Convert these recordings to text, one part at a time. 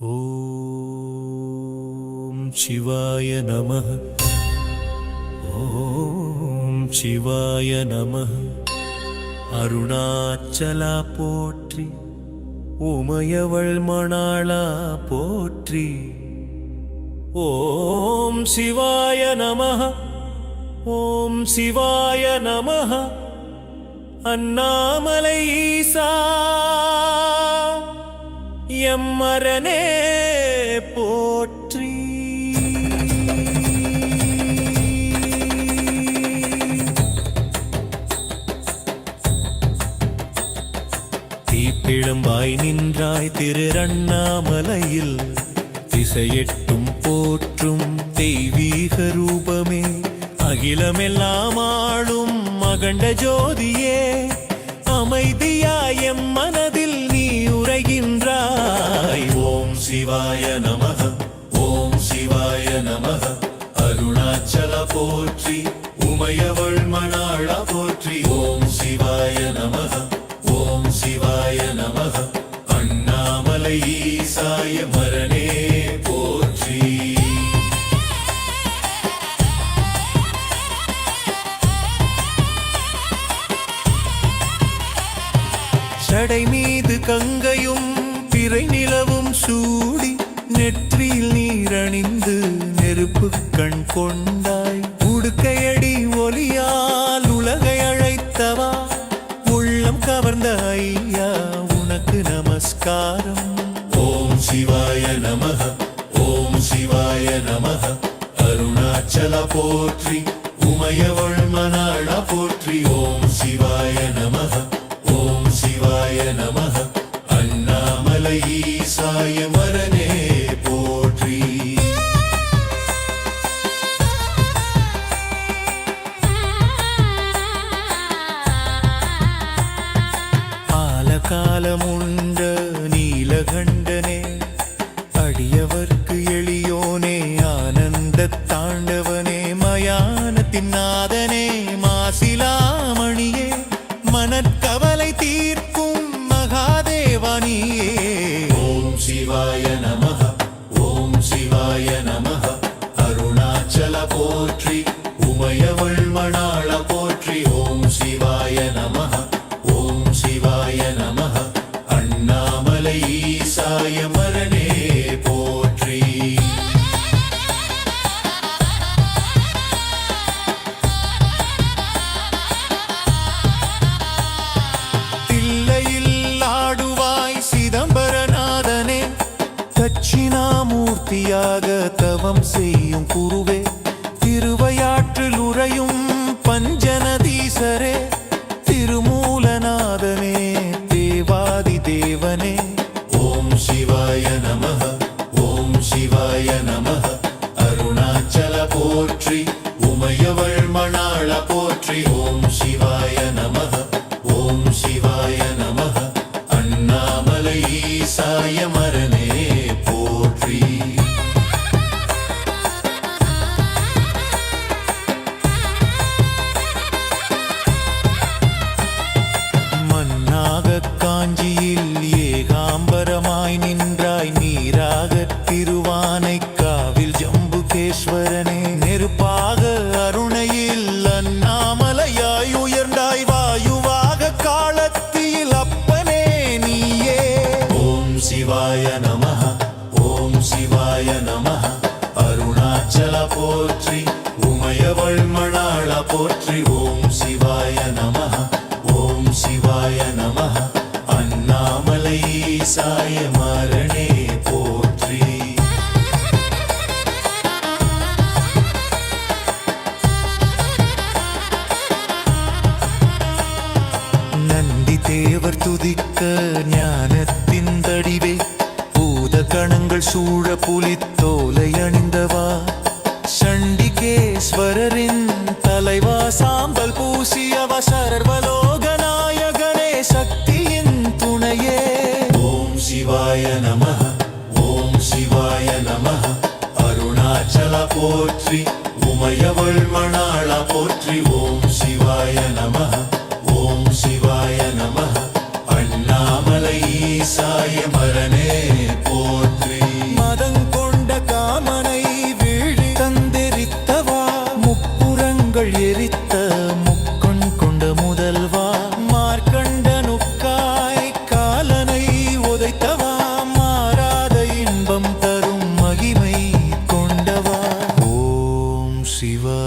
ஓம் சிவாய நம ஓம் சிவாய நம அருணாச்சலா போற்றி உமையவள் மணாளா போற்றி. ஓம் சிவாய நம ஓம் சிவாய நம அண்ணாமலை ஈசா. எம்மரனே போற்றி. தீப்பிழம்பாய் நின்றாய் திரு அண்ணாமலையில் திசையெட்டும் போற்றும் தெய்வீக ரூபமே. அகிலமெல்லாம் ஆளும் மகண்ட ஜோதியே அமைதியாயம் மனது மனதில் ஓம் சிவாய நமக ஓம் சிவாய நமக. அருணாச்சல போற்றி உமையவள் மணாள போற்றி. ஓம் சிவாய நமக. நீரணிந்து நெருப்பு கண் கொண்டாய். உடுக்கையடி ஒலியால் உலகை அழைத்தவா? உள்ளம் கவர்ந்த ஐயா உனக்கு நமஸ்காரம். ஓம் சிவாய நமக ஓம் சிவாய நமக. அருணாச்சல போற்றி மயானத்தின் நாதனே மாசிலாமணியே மனக்கவலை தீர்க்கும் மகாதேவனியே ஓம் சிவாய நமக ஓம் சிவாய நமக அருணாச்சல போற்றி தட்சிணாமூர்த்தியாக தவம் செய்யும் குருவே திருவையாற்றில் உறையும் பஞ்சநதீசரே திருமூலநாதனே தேவாதி தேவனே. அருணாச்சல போற்றி உமையவள் மணாள போற்றி ஓம் சிவாய நம ஓம் சிவாய நம அண்ணாமலை சாய மரணே போற்றி. நந்தி தேவர் துதிக்க ஞானத்தின் தடிவே பூத கணங்கள் சூழ புலித்தோலை அணிந்தவா? ஈஸ்வரரின் தலைவா சாம்பல் பூசியவ சர்வலோகநாயகனே சக்தியின் துணையே. ஓம் சிவாய நம ஓம் சிவாய நம அருணாச்சல போற்றி உமையவள் மணாள போற்றி ஓம் சிவாய நமः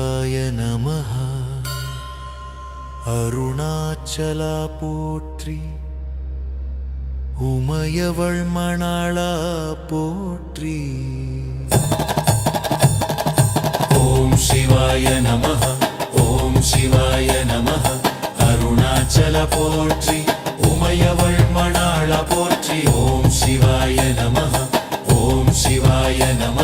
शिवाय नमः அருணாச்சலா போற்றி உமையவள் மணாளா போற்றி. ஓம் சிவாய நம ஓம் சிவாய நம அருணாச்சல போற்றி உமையவள் மணாளா போற்றி. ஓம் சிவாய நம ஓம் சிவாய நம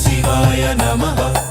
நமः அருணாச்சல